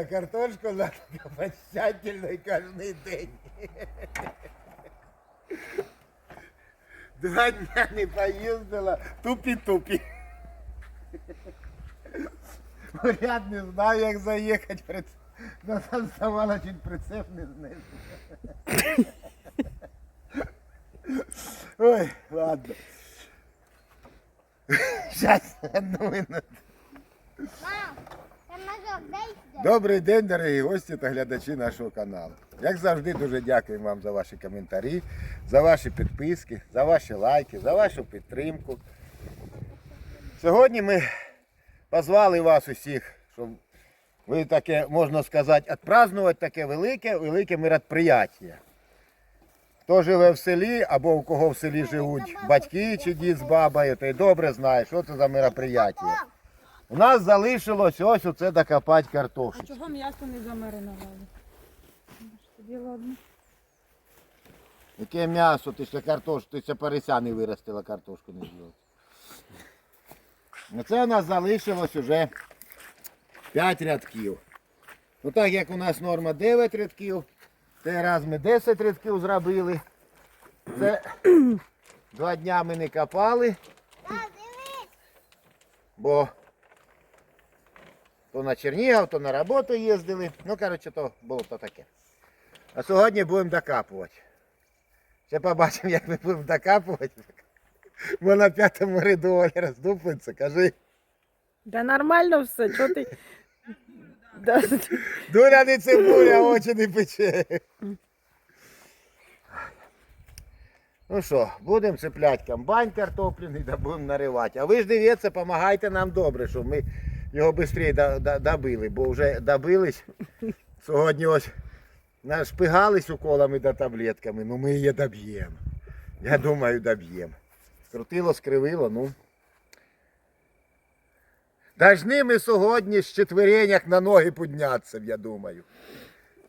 Оля, картошку надо копать тщательно и каждый день. Два дня не поїздила, тупі-тупі. Ряд не знаю, як заїхати. приц- Ну, там ставала чуть прицеп не знизу. Ой, ладно. Сейчас, одну минуту. Мам, там мазок дай. Добрий день, дорогі гості та глядачі нашого каналу. Як завжди, дуже дякую вам за ваші коментарі, за ваші підписки, за ваші лайки, за вашу підтримку. Сьогодні ми позвали вас усіх, щоб ви таке, можна сказати, відпразнувати таке велике, велике мероприятие. Хто живе в селі або у кого в селі живуть батьки чи дід з бабою, той добре знає, що це за мероприятие. У нас залишилось ось оце докопати А чого м'ясо не ладно. Яке м'ясо, ти ще картошку, ти ще порися не виростила, картошку не зробила. Ну це у нас залишилось уже 5 рядків. Ну так як у нас норма 9 рядків, цей раз ми 10 рядків зробили. Це два дня ми не копали, бо то на Чернігів, то на роботу їздили. Ну, коротше, то було то таке. А сьогодні будемо докапувати. Ще побачимо, як ми будемо докапувати. Бо на п'ятому ряду Оля роздуплиться, кажи. Да нормально все, чого ти. Да. Дуля не цибуля, очі не пече. Ну що, будемо цепляти комбайн картопляний, да будемо наривати. А ви ж дивіться, допомагайте нам добре, щоб ми його швидше добили, бо вже добились. Сьогодні ось нашпигались уколами та таблетками, ну ми її доб'ємо. Я думаю, доб'ємо. Скрутило, скривило, ну. Должны ми сьогодні з четверенях на ноги піднятися, я думаю.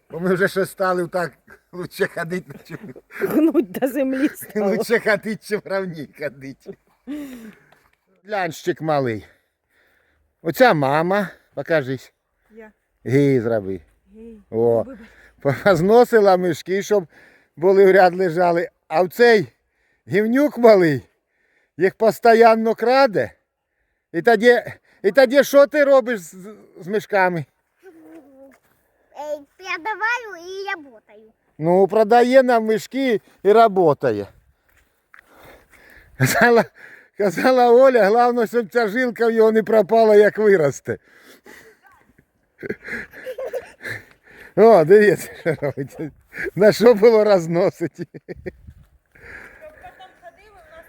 Бо ми вже щось стали так лучше ходити, чим Гнуть до землі стало. лучше ходити, чим в равні ходити. Глянщик малий. Оця мама, покажись. Я. Гей, зроби. Гей. О, Вибач. зносила мішки, щоб були в ряд лежали. А в цей гівнюк малий їх постійно краде. І тоді, і тоді що ти робиш з, з мішками? Продаваю і работаю. Ну, продає нам мішки і працює. Казала, Оля, головне, щоб ця жилка в його не пропала, як виросте. О, дивіться, що робить. На що було розносити. Потім ходив у нас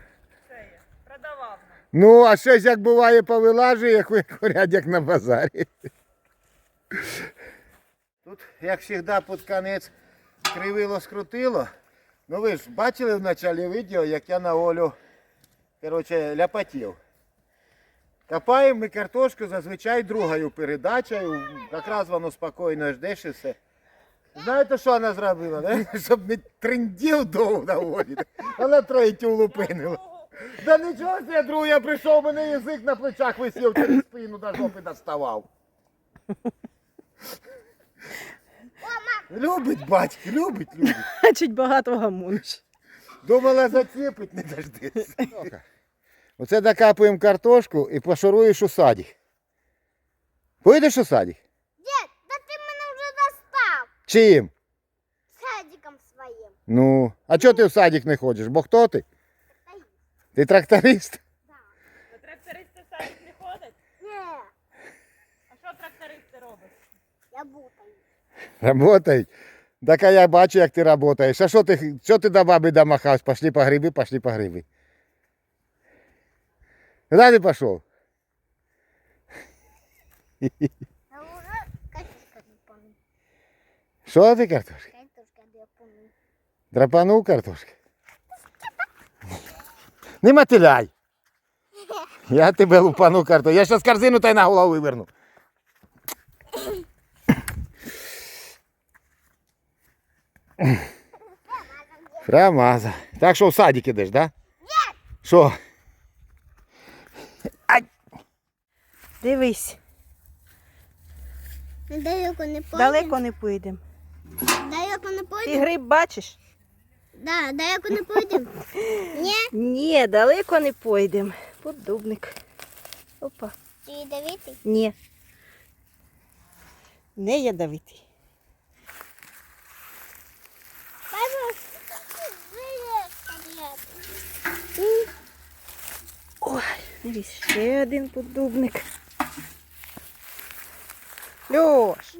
це є, продавав нам. Ну, а щось як буває повилажує, як горять, як на базарі. Тут, як завжди, під конець кривило скрутило. Ну ви ж бачили в началі відео, як я на Олю короче, ляпотів. Копаємо ми картошку зазвичай другою передачею. Якраз воно спокійно ждеш і все. Знаєте, що вона зробила? да? Щоб не триндів довго на Олі. Вона третю лупинила. Да нічого себе, другу, я прийшов, мене язик на плечах висів, через спину до жопи доставав. Любить батько, любить, любить. Значить багато гамуниш. Думала зацепить, не дождеться. Оце докапуємо картошку і пошуруєш у садик. Поїдеш у садик? Дід, да ти мене вже достав. Чим? Садиком своїм. Ну, а чого ти в садик не ходиш? Бо хто ти? Тракторист. Ти тракторист? Трактористи в садик не ходять? Ні, А що трактористи роблять? я бутаю. Работають. Так а я бачу, як ти працюєш. А що ти, що ти до баби домахався? Пошли по гриби, пошли по гриби. Куди ти пішов? А уже картошка не помню. Що ти картошка? Картошка не помню. Драпанув картошки. Не мотиляй. Я тебе лупану картошку. Я зараз корзину та й на голову виверну. Промаза. Так що в садик ідеш, так? Да? Ні. Що? Дивись. Далеко не пойдемо. Далеко не поїдемо. Далеко не Ти гриб бачиш? Да, далеко не пойдемо. Ні? Ні, далеко не поїдемо. Поддубник. Опа. Ти ядовитий? Ні. Не ядовитий. Ой, дивись, ще один поддубник. Льош,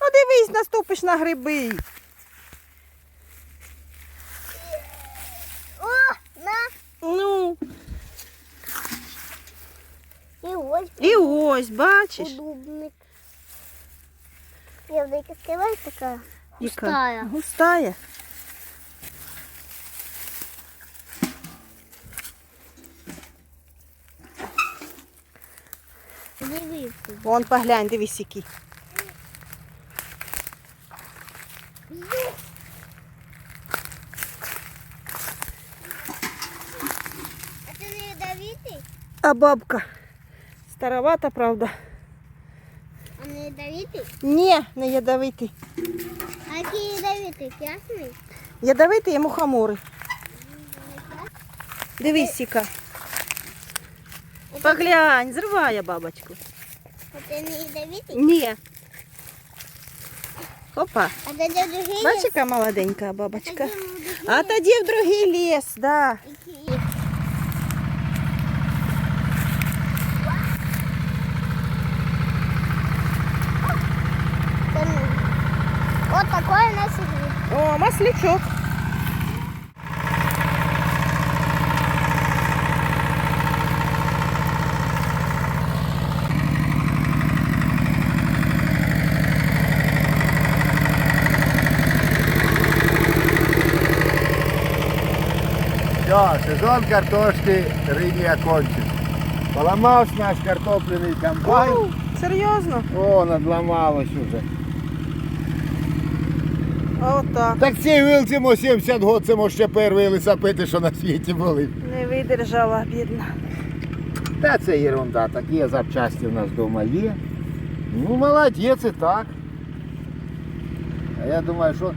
ну дивись, наступиш на гриби. О, на. Ну, І ось і ось, бачиш. Удубник. Я скриваю така густая. Густая. Дивіться. Вон поглянь, дивись який. А ти не ядовитий? А бабка. Старовата, правда. А не ядовитий? Ні, не ядовитий. А який ядовитий? Красний? Ядовитий є мухомори. Дивись, яка. Поглянь, зриває бабочку. А ти не ядовитий? Ні. Опа. А ти де другий? Бачиш, яка молоденька бабочка. Тоді ми другий. А тоді в другий ліс, да. Який? Там Вот такой у нас игры. О, маслячок. Сезон картошки рині окончен. Поламався наш картопляний комбайн. Оу, серйозно? О, надламалось уже. Отак. Так цей вилцемо 70 год, це може ще перші лисапити, що на світі були. Не видержала, бідна. Та це ерунда, такі запчасті в нас вдома є. Ну, молодець і так. А я думаю, що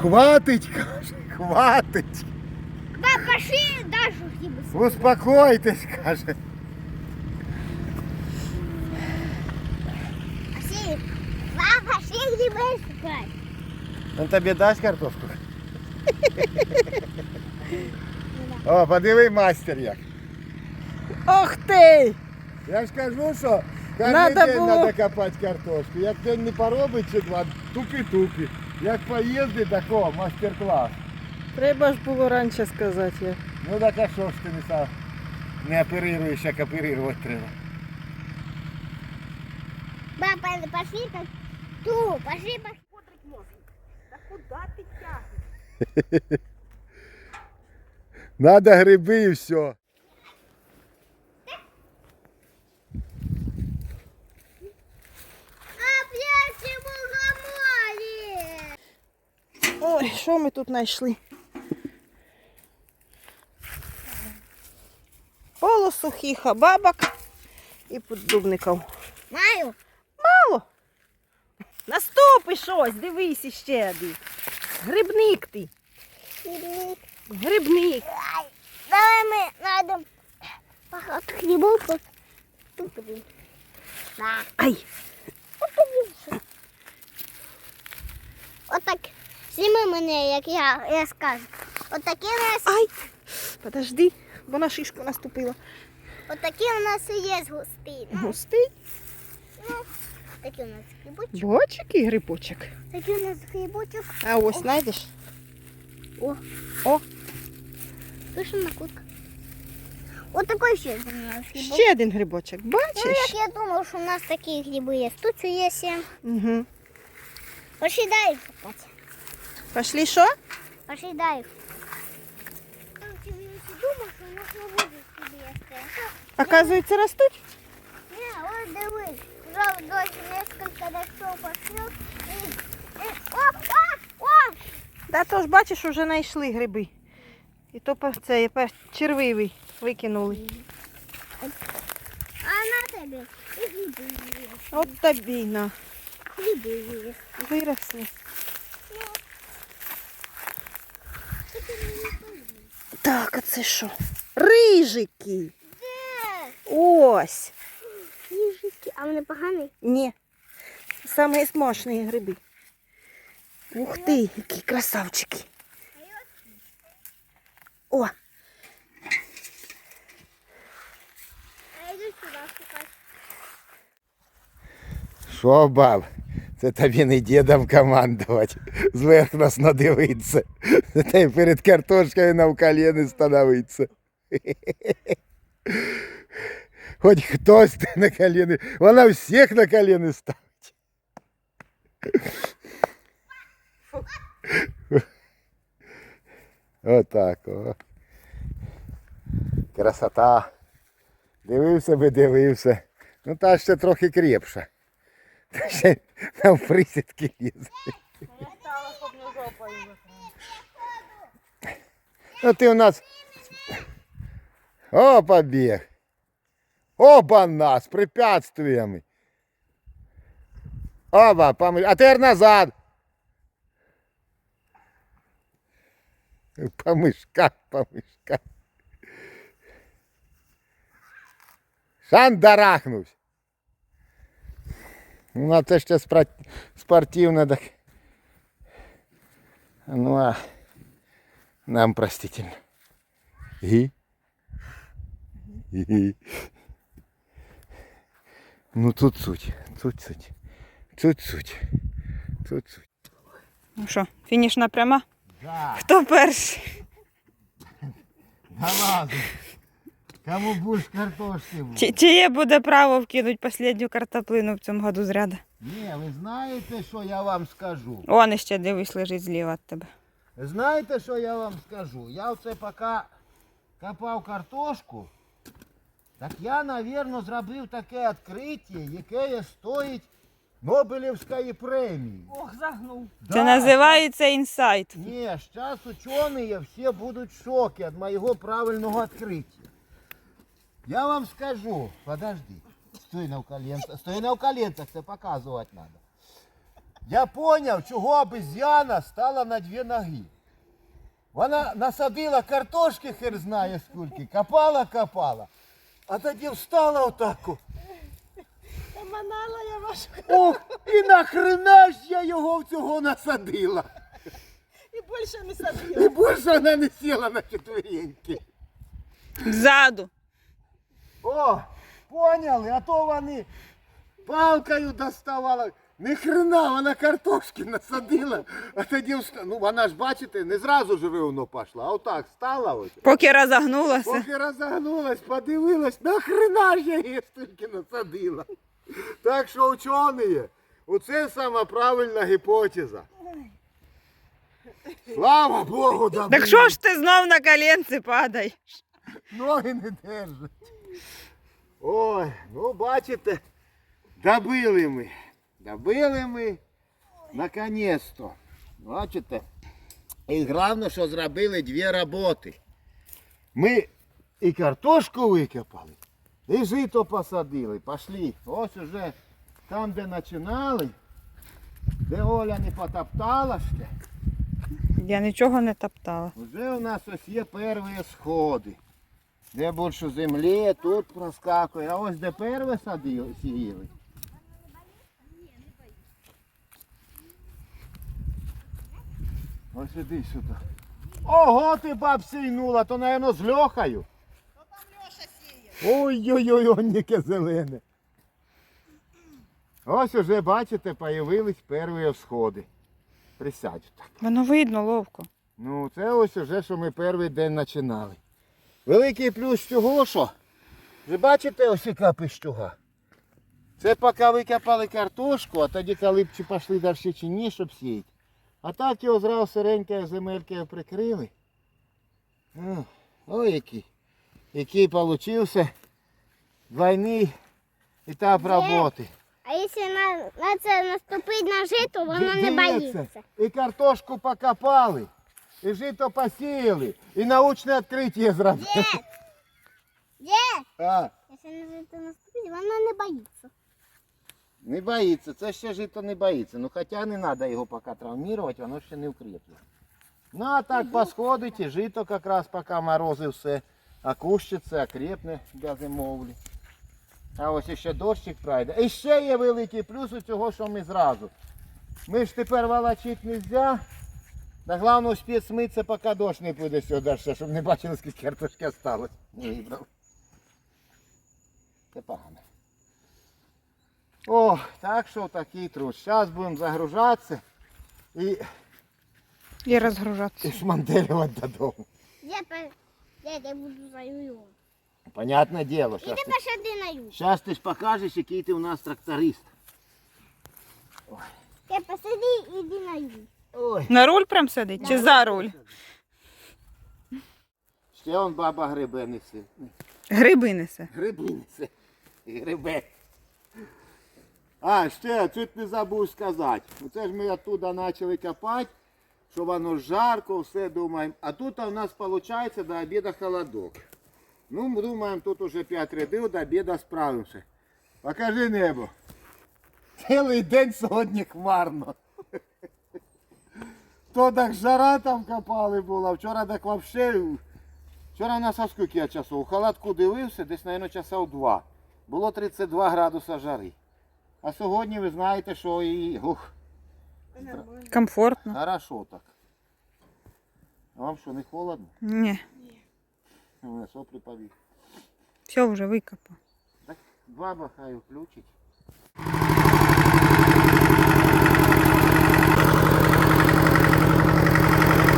хватить, каже, хватить. Папа, пошли Дашу хлеба. Успокойтесь, каже. Пошли. Папа, пошли грибы шукать. Він тобі дасть картошку? О, подиви майстер як. Ох ти! Я ж кажу, що кожен Надо день було- треба копати картошку. Як день не поробить чи два, тупі-тупі. Як поїздить, такого мастер-клас. Треба ж було раніше сказати. я. Ну так а що ж ти не, сам не оперируєш, як оперувати треба. Папа, пошли так. Ту, пошли, пошли. Та куди ти тягнеш? Надо гриби і все. Опять мугоморі. Ой, що ми тут знайшли? Полусухих бабок і поддубників. Маю. Мало. Наступиш ось, дивись іще один. Грибник ти. Грибник. Ай, Давай ми найдемо багато хлібов. Тут. На. Ай. Отак. Зніми мене, як я, я скажу. Отакі нас, ай. Подожди, бо на шишку наступила. отакі у нас і є густи. Ну, Густий. ну, такі у нас хлібочок. Бочик і грибочок. Такі у нас хлібочок. А ось знайдеш? О, О, пишемо на кутка. Отакий ще у нас хлібок. ще один грибочок. Ну, як я думав, що у нас такі гриби є. Тут є сім. Угу. Пошли їх копати. Пошли що? Пошли дай їх. Ти думав, що у нас не буде Оказується, ростуть? Не, ось дивись. Вже досі несколько разів пошли. І, оп, а, оп. Да то ж бачиш, уже знайшли гриби. І то це червивий викинули. А на тебе і гриби є. От тобі на. Гриби є. Виросли. Так, а це що? Рижики. Де? Ось. Їжики. А вони погані? Ні. Самі смачні гриби. Ух ти, які красавчики. О, А я йду сюди шукати. Що, баб? Це тобі не дідом командувати. Зверх нас надивиться. Це тобі перед картошкою на коліни становиться. Хоч хтось ти на коліни. Вона всіх на коліни ставить. Отак о. Красота. Дивився би, дивився. Ну та ще трохи крепша. Та ще там присідки лізе. Стала, щоб не жопою. Ну ти у нас. О, побіг. Оба-на, з препятствиями. Оба, помиш. А тепер назад. По мишках, по мишках. Шандарахнувся. Ну, а це ще спортивно, так. Ну, а нам простительно. Ги. Ги. Ну тут суть, тут суть, тут суть, тут суть. ну що, фінішна пряма? Да, Хто перший? да ладно. Кому больше картошки буде? Чи, чиє буде право вкинути останню картоплину в цьому году зряда? Ні, ви знаєте, що я вам скажу? Он ще дивись, лежить зліва від тебе. Знаєте, що я вам скажу? Я оце поки копав картошку, так я, напевно, зробив таке відкриття, яке стоїть Нобелівської премії. Ох, загнув. Це Да, називається інсайт. Не, сейчас ученые все будут в шоке от моего правильного открытия. Я вам скажу, подожди, стой на коленцах, стой на коленцах, це показувати надо. Я поняв, чого обезьяна стала на дві ноги. Вона насадила картошки, хер знає скільки, копала, копала, а тоді встала отаку. Манала я вашу. Ох, і нахрена ж я його в цього насадила. І більше не садила. І більше вона не сіла на четвереньки. Ззаду. О, поняли, а то вони палкою доставали. Ні хрена, вона картошки насадила, а тоді вста... Ну вона ж, бачите, не зразу ж рівно пішла, а отак стала ось. Поки розогнулася. Поки розогнулась, подивилась, нахрена ж я її стільки насадила. Так що учені, оце сама правильна гіпотеза. Слава Богу, добре. Так що ж ти знов на коленці падаєш? Ноги не держать. Ой, ну бачите, добили ми. Добили ми наконець-то. Бачите? І головне, що зробили дві роботи. Ми і картошку викопали, і жито посадили. Пошли. Ось уже там, де починали, де Оля не потоптала ще. Я нічого не топтала. Уже у нас ось є перші сходи. Де більше землі, тут проскакує. А ось де перші садили, сіяли. Ось іди сюди. Ого, ти баб сійнула, то, напевно, з льохою. То там Льоша сіє. Ой-ой-ой, онніке зелене. Ось уже, бачите, появились перші сходи. Присядь так. Воно видно ловко. Ну, це ось уже, що ми перший день починали. Великий плюс цього, що? Ви бачите ось яка пищуга? Це поки викопали картошку, а тоді коли б чи пішли далі чи ні, щоб сіяти. А так його зразу сиренькою земелькою прикрили. Ой, який. Який получився двойний етап роботи. А якщо на, на це наступить на жито, воно не боїться. І картошку покопали, і жито посіяли, і научне відкриття зробили. Дід! Дід! А, Якщо на жито наступить, воно не боїться. Не боїться, це ще жито не боїться. Ну хоча не треба його поки травмувати, воно ще не укріплює. Ну а так посходить і жито якраз поки морози все окущиться, окрепне для зимовлі. А ось ще дощик пройде. І ще є великий плюс у цього, що ми зразу. Ми ж тепер волочити не можна. Да головне успіть смитися, поки дощ не піде сюди, щоб не бачили, скільки картошки осталось. Не вибрав. Це погано. О, так що такий труд. Зараз будемо загружатися і, І розгружатися. і шманделювати додому. Я, по... я буду заю. Понятне діло. Іди Щас ти, посади на ю. щас ти ж покажеш, який ти у нас тракторист. Я посади, іди на ю. Ой. На руль прям сидить чи за руль? Ще он баба грибе несе. Гриби несе. Гриби несе. Грибе. А, ще чуть не забув сказати. Оце ж ми оттуда почали копати, що воно жарко, все думаємо. А тут у нас виходить до обіду холодок. Ну, ми думаємо, тут уже 5 рядів, до обіду справимося. Покажи небо. Цілий день сьогодні хмарно. То так жара там копали була, вчора так вообще. Вчора у нас а скільки я часу? У халатку дивився, десь, мабуть, часов два. Було 32 градуса жари. А сьогодні ви знаєте, що і ух, Комфортно. хорошо так. А вам що, не холодно? Ні. У мене соплі повіг. Все вже викопав. Так, баба хай включить.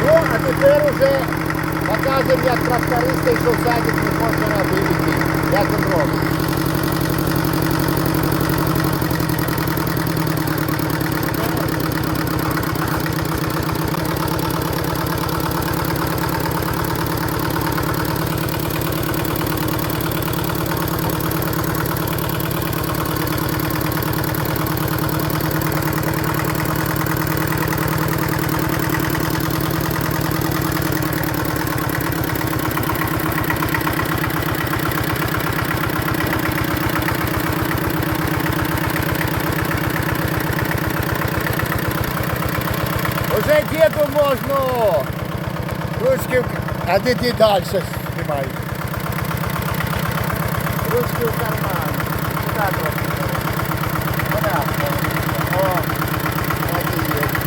Ну, а тепер уже покажемо, як трактористи, що в садик не хоче робити. Як він робить. Ручки, а а діти далі знімають. Ручки в карман. Сюди. Порядку. О, молодець.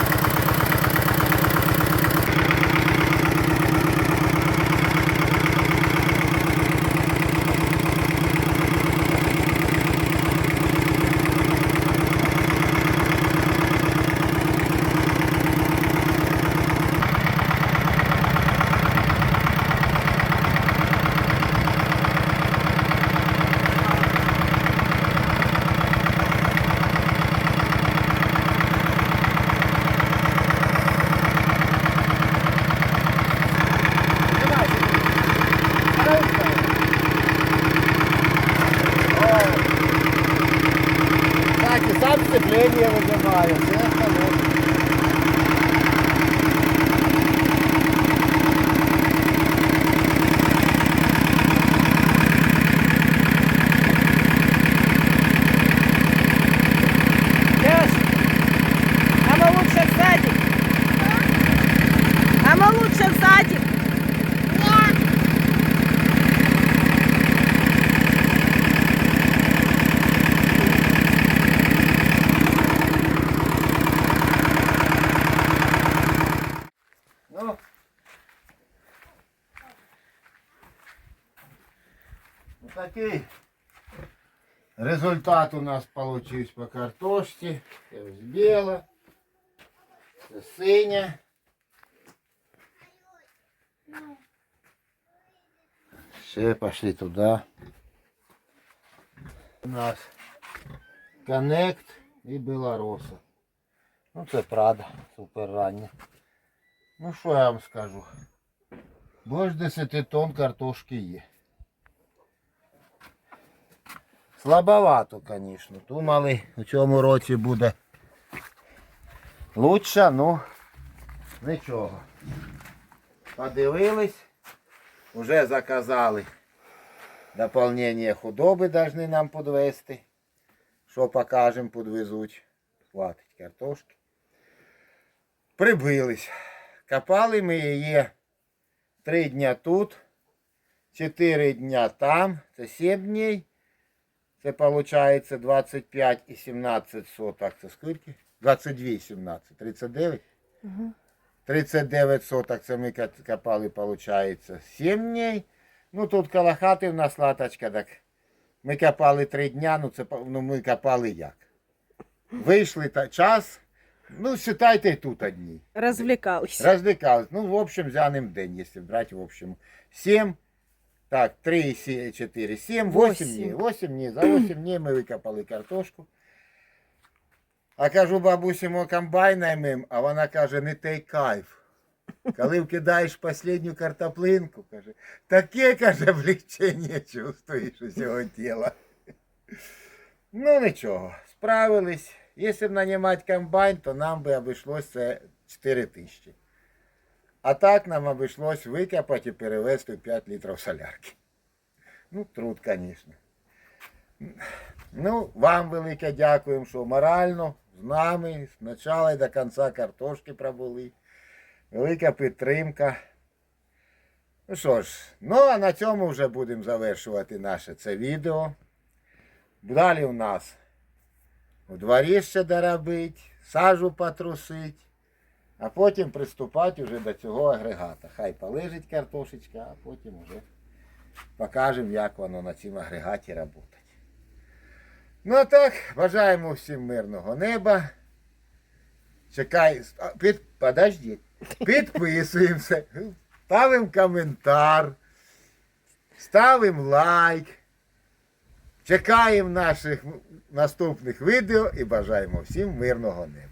Так, і сам сцепление Такий результат у нас получився по картошці. Це ось біла, це синя. Все, пошли туди. У нас Коннект і Білороса. Ну це Прада, супер раннє. Ну що я вам скажу? Більш 10 тонн картошки є. Слабовато, звісно. Думали, у цьому році буде лучше, ну нічого. Подивились, вже заказали. Дополнення худоби повинні нам підвести. що покажемо, підвезуть. Хватить картошки. Прибились. Копали ми її три дня тут, чотири дня там, це 7 днів. Це виходить 25 і 17 соток. Це скільки? 22 17. 39? Угу. 39 соток це ми копали, виходить, 7 днів. Ну тут коло хати в нас латочка, так ми копали 3 дня, ну це ну, ми копали як? Вийшли та час, ну вважайте тут одні. Розвлікались. Розвлекались. Ну, в общем, взянем день, если брать в общем. 7, так, 3, 4, 7, 8 Восемь. дней. 8 дней. За 8 дней ми викопали картошку. А кажу бабусі, мо комбайна мим, а вона каже, не той кайф. Коли вкидаєш последню картоплинку, каже, таке, каже, облегчення чувствуєш у цього тіла. Ну нічого, справились. Якщо б нанімати комбайн, то нам би обійшлось це 4 тисячі. А так нам обійшлось викопати і перевезти 5 літрів солярки. Ну, труд, звісно. Ну, вам велике дякуємо, що морально з нами з початку до кінця картошки пробули. Велика підтримка. Ну що ж, ну а на цьому вже будемо завершувати наше це відео. Далі у нас у дворі ще доробить, сажу потрусить, а потім приступати вже до цього агрегата. Хай полежить картошечка, а потім вже покажемо, як воно на цьому агрегаті працює. Ну а так, бажаємо всім мирного неба. Чекай, під, подожди, підписуємося, ставимо коментар, ставимо лайк. Чекаємо наших наступних відео і бажаємо всім мирного неба.